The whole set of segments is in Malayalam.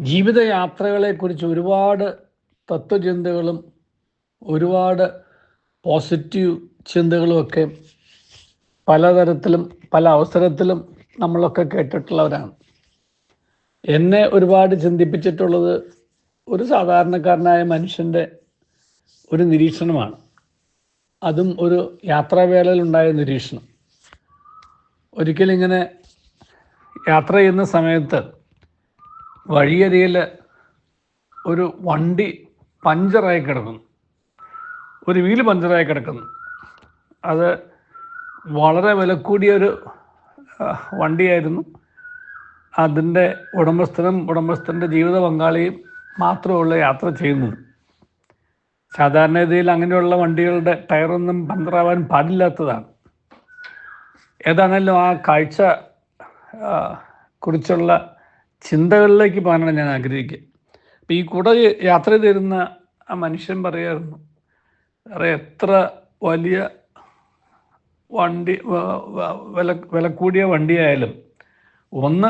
ജീവിതയാത്രകളെക്കുറിച്ച് ഒരുപാട് തത്വചിന്തകളും ഒരുപാട് പോസിറ്റീവ് ചിന്തകളുമൊക്കെ പലതരത്തിലും പല അവസരത്തിലും നമ്മളൊക്കെ കേട്ടിട്ടുള്ളവരാണ്. എന്നെ ഒരുപാട് ചിന്തിപ്പിച്ചിട്ടുള്ളത് ഒരു സാധാരണക്കാരനായ മനുഷ്യന്റെ ഒരു നിരീക്ഷണമാണ്. അതും ഒരു യാത്രാവേളയിലുണ്ടായ നിരീക്ഷണം. ഒരിക്കലിങ്ങനെ യാത്ര ചെയ്യുന്ന സമയത്ത് വഴിയരികിൽ ഒരു വണ്ടി പഞ്ചറായി കിടക്കുന്നു. ഒരു വീൽ പഞ്ചറായി കിടക്കുന്നു. അത് വളരെ വില കൂടിയൊരു വണ്ടിയായിരുന്നു. അതിന്റെ ഉടമസ്ഥനും ഉടമസ്ഥന്റെ ജീവിത പങ്കാളിയും മാത്രമുള്ള യാത്ര ചെയ്യുന്നത്. സാധാരണഗതിയിൽ അങ്ങനെയുള്ള വണ്ടികളുടെ ടയറൊന്നും പഞ്ചറാവാൻ പാടില്ലാത്തതാണ്. ഏതാണല്ലോ ആ കാഴ്ച കുറിച്ചുള്ള ചിന്തകളിലേക്ക് പോകാനാണ് ഞാൻ ആഗ്രഹിക്കുക. അപ്പം ഈ കൂടെ യാത്ര ചെയ്തിരുന്ന ആ മനുഷ്യൻ പറയായിരുന്നു വേറെ എത്ര വലിയ വണ്ടി വില വില കൂടിയ വണ്ടിയായാലും ഒന്ന്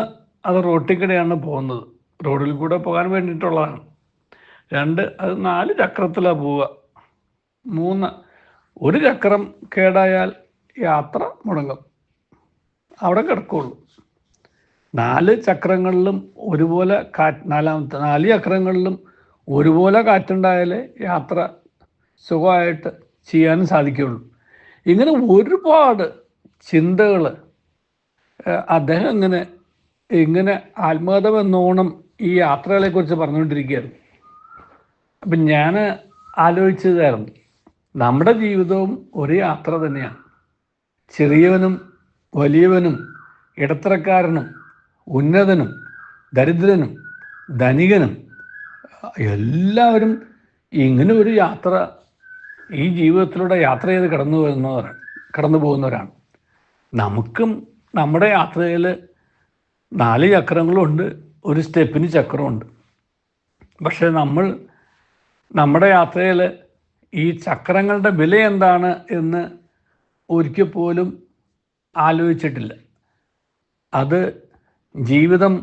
അത് റോട്ടിൽ കൂടെയാണ് പോകുന്നത്. റോഡിൽ കൂടെ പോകാൻ വേണ്ടിയിട്ടുള്ളതാണ്. രണ്ട് അത് നാല് ചക്രത്തിലാണ് പോവുക. മൂന്ന് ഒരു ചക്രം കേടായാൽ യാത്ര മുടങ്ങും. അവിടെ കിടക്കുള്ളൂ. നാല് ചക്രങ്ങളിലും ഒരുപോലെ കാറ്റ് നാലാമത്തെ നാല് ചക്രങ്ങളിലും ഒരുപോലെ കാറ്റുണ്ടായാലേ യാത്ര സുഖമായിട്ട് ചെയ്യാനും സാധിക്കുകയുള്ളൂ. ഇങ്ങനെ ഒരുപാട് ചിന്തകൾ അദ്ദേഹം ഇങ്ങനെ ഇങ്ങനെ ആത്മകഥം എന്നോണം ഈ യാത്രകളെക്കുറിച്ച് പറഞ്ഞുകൊണ്ടിരിക്കുകയായിരുന്നു. അപ്പം ഞാൻ ആലോചിച്ചതായിരുന്നു നമ്മുടെ ജീവിതവും ഒരു യാത്ര തന്നെയാണ്. ചെറിയവനും വലിയവനും ഇടത്തരക്കാരനും ഉന്നതനും ദരിദ്രനും ധനികനും എല്ലാവരും ഇങ്ങനെ ഒരു യാത്ര ഈ ജീവിതത്തിലൂടെ യാത്ര ചെയ്ത് കടന്നു വരുന്നവരാണ് കടന്നു പോകുന്നവരാണ്. നമുക്കും നമ്മുടെ യാത്രയിൽ നാല് ചക്രങ്ങളുണ്ട് ഒരു സ്റ്റെപ്പിന് ചക്രമുണ്ട്. പക്ഷേ നമ്മൾ നമ്മുടെ യാത്രയിൽ ഈ ചക്രങ്ങളുടെ വില എന്താണ് എന്ന് ഒരിക്കൽ പോലും ആലോചിച്ചിട്ടില്ല. അത് ജീവിതം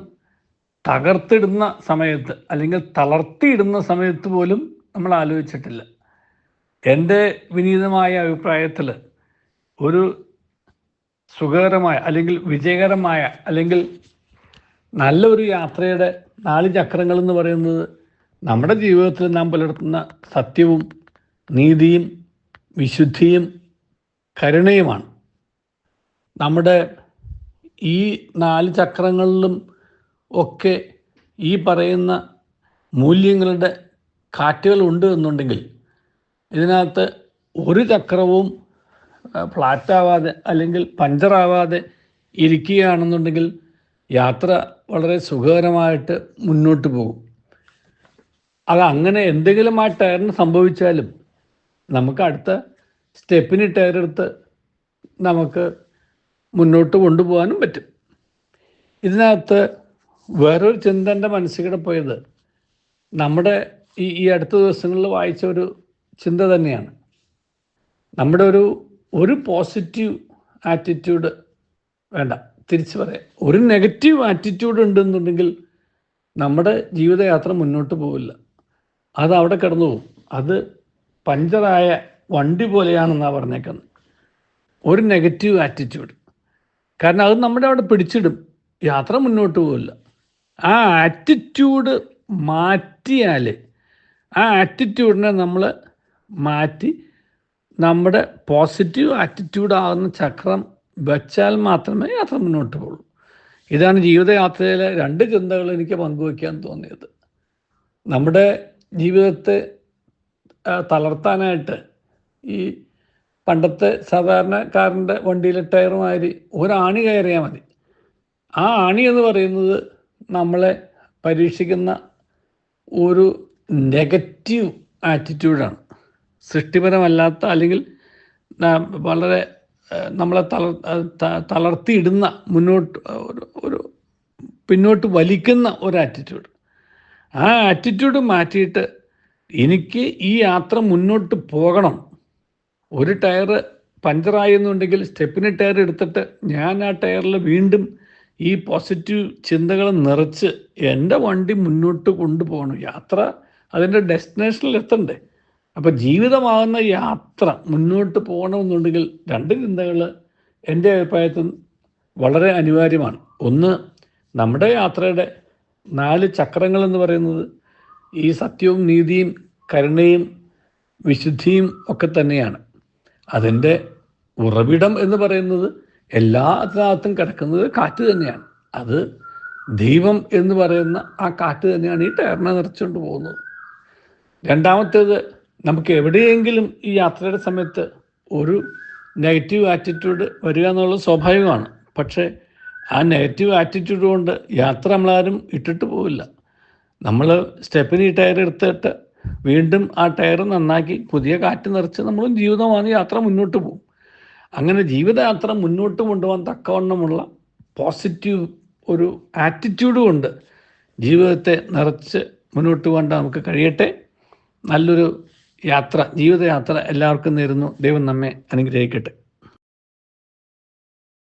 തകർത്തിടുന്ന സമയത്ത് അല്ലെങ്കിൽ തളർത്തിയിടുന്ന സമയത്ത് പോലും നമ്മൾ ആലോചിച്ചിട്ടില്ല. എന്റെ വിനീതമായ അഭിപ്രായത്തിൽ ഒരു സുഖകരമായ അല്ലെങ്കിൽ വിജയകരമായ അല്ലെങ്കിൽ നല്ലൊരു യാത്രയുടെ നാല് ചക്രങ്ങൾ എന്ന് പറയുന്നത് നമ്മുടെ ജീവിതത്തിൽ നാം പുലർത്തുന്ന സത്യവും നീതിയും വിശുദ്ധിയും കരുണയുമാണ്. നമ്മുടെ ഈ നാല് ചക്രങ്ങളിലും ഒക്കെ ഈ പറയുന്ന മൂല്യങ്ങളുടെ കാറ്റുകൾ ഉണ്ട് എന്നുണ്ടെങ്കിൽ ഇതിനകത്ത് ഒരു ചക്രവും ഫ്ലാറ്റാവാതെ അല്ലെങ്കിൽ പഞ്ചറാവാതെ ഇരിക്കുകയാണെന്നുണ്ടെങ്കിൽ യാത്ര വളരെ സുഖകരമായിട്ട് മുന്നോട്ട് പോകും. അത് അങ്ങനെ എന്തെങ്കിലും ആ ടയറിന് സംഭവിച്ചാലും നമുക്ക് അടുത്ത സ്റ്റെപ്പിന് ടയർ എടുത്ത് നമുക്ക് മുന്നോട്ട് കൊണ്ടുപോകാനും പറ്റും. ഇതിനകത്ത് വേറൊരു ചിന്ത എന്റെ മനസ്സിൽ പോയത്. നമ്മുടെ ഈ ഈ അടുത്ത ദിവസങ്ങളിൽ വായിച്ച ഒരു ചിന്ത തന്നെയാണ്. നമ്മുടെ ഒരു ഒരു പോസിറ്റീവ് ആറ്റിറ്റ്യൂഡ് വേണ്ട തിരിച്ചു പറയാം. ഒരു നെഗറ്റീവ് ആറ്റിറ്റ്യൂഡ് ഉണ്ടെന്നുണ്ടെങ്കിൽ നമ്മുടെ ജീവിതയാത്ര മുന്നോട്ട് പോവില്ല. അത് അവിടെ കിടന്നു പോകും. അത് പഞ്ചറായ വണ്ടി പോലെയാണെന്നാണ് പറഞ്ഞേക്കുന്നത്. ഒരു നെഗറ്റീവ് ആറ്റിറ്റ്യൂഡ്. കാരണം അത് നമ്മുടെ അവിടെ പിടിച്ചിടും. യാത്ര മുന്നോട്ട് പോവില്ല. ആ ആറ്റിറ്റ്യൂഡ് മാറ്റിയാൽ ആ ആറ്റിറ്റ്യൂഡിനെ നമ്മൾ മാറ്റി നമ്മുടെ പോസിറ്റീവ് ആറ്റിറ്റ്യൂഡ് ആകുന്ന ചക്രം വെച്ചാൽ മാത്രമേ യാത്ര മുന്നോട്ട് പോകുള്ളൂ ഇതാണ് ജീവിതയാത്രയിലെ രണ്ട് ചിന്തകൾ എനിക്ക് പങ്കുവയ്ക്കാൻ തോന്നിയത്. നമ്മുടെ ജീവിതത്തെ തളർത്താനായിട്ട് ഈ പണ്ടത്തെ സാധാരണക്കാരന്റെ വണ്ടിയിലെ ടയർ മാതിരി ഒരാണി കയറിയാൽ മതി. ആ ആണി എന്ന് പറയുന്നത് നമ്മളെ പരീക്ഷിക്കുന്ന ഒരു നെഗറ്റീവ് ആറ്റിറ്റ്യൂഡാണ്. സൃഷ്ടിപരമല്ലാത്ത അല്ലെങ്കിൽ വളരെ നമ്മളെ തളർ തളർത്തിയിടുന്ന മുന്നോട്ട് ഒരു പിന്നോട്ട് വലിക്കുന്ന ഒരു ആറ്റിറ്റ്യൂഡ്. ആ ആറ്റിറ്റ്യൂഡ് മാറ്റിയിട്ട് എനിക്ക് ഈ യാത്ര മുന്നോട്ട് പോകണം ഒരു ടയർ പഞ്ചറായി എന്നുണ്ടെങ്കിൽ സ്റ്റെപ്പിന് ടയർ എടുത്തിട്ട് ഞാൻ ആ ടയറിൽ വീണ്ടും ഈ പോസിറ്റീവ് ചിന്തകൾ നിറച്ച് എന്റെ വണ്ടി മുന്നോട്ട് കൊണ്ടുപോകണം. യാത്ര അതിന്റെ ഡെസ്റ്റിനേഷനിൽ എത്തണ്ടേ? അപ്പോൾ ജീവിതമാകുന്ന യാത്ര മുന്നോട്ട് പോകണമെന്നുണ്ടെങ്കിൽ രണ്ട് ചിന്തകൾ എന്റെ അഭിപ്രായത്തിൽ വളരെ അനിവാര്യമാണ്. ഒന്ന് നമ്മുടെ യാത്രയുടെ നാല് ചക്രങ്ങൾ എന്ന് പറയുന്നത് ഈ സത്യവും നീതിയും കരുണയും വിശുദ്ധിയും ഒക്കെ തന്നെയാണ്. അതിന്റെ ഉറവിടം എന്ന് പറയുന്നത് എല്ലാ എല്ലാത്തിനകത്തും കിടക്കുന്നത് കാറ്റ് തന്നെയാണ്. അത് ദൈവം എന്ന് പറയുന്ന ആ കാറ്റ് തന്നെയാണ് ഈ ടയറിനെ നിറച്ചുകൊണ്ട് പോകുന്നത്. രണ്ടാമത്തേത് നമുക്ക് എവിടെയെങ്കിലും ഈ യാത്രയുടെ സമയത്ത് ഒരു നെഗറ്റീവ് ആറ്റിറ്റ്യൂഡ് വരിക എന്നുള്ളത് സ്വാഭാവികമാണ്. പക്ഷേ ആ നെഗറ്റീവ് ആറ്റിറ്റ്യൂഡ് കൊണ്ട് യാത്ര നമ്മളാരും ഇട്ടിട്ട് പോവില്ല. നമ്മൾ സ്റ്റെപ്പിന് ഈ ടയർ എടുത്തിട്ട് വീണ്ടും ആ ടയർ നന്നാക്കി പുതിയ കാറ്റ് നിറച്ച് നമ്മളും ജീവിതമാണ് യാത്ര മുന്നോട്ട് പോകും. അങ്ങനെ ജീവിതയാത്ര മുന്നോട്ട് കൊണ്ടുപോകാൻ തക്കവണ്ണമുള്ള പോസിറ്റീവ് ഒരു ആറ്റിറ്റ്യൂഡ് കൊണ്ട് ജീവിതത്തെ നിറച്ച് മുന്നോട്ട് പോകേണ്ട നമുക്ക് കഴിയട്ടെ. നല്ലൊരു യാത്ര ജീവിതയാത്ര എല്ലാവർക്കും നേരുന്നു. ദൈവം നമ്മെ അനുഗ്രഹിക്കട്ടെ.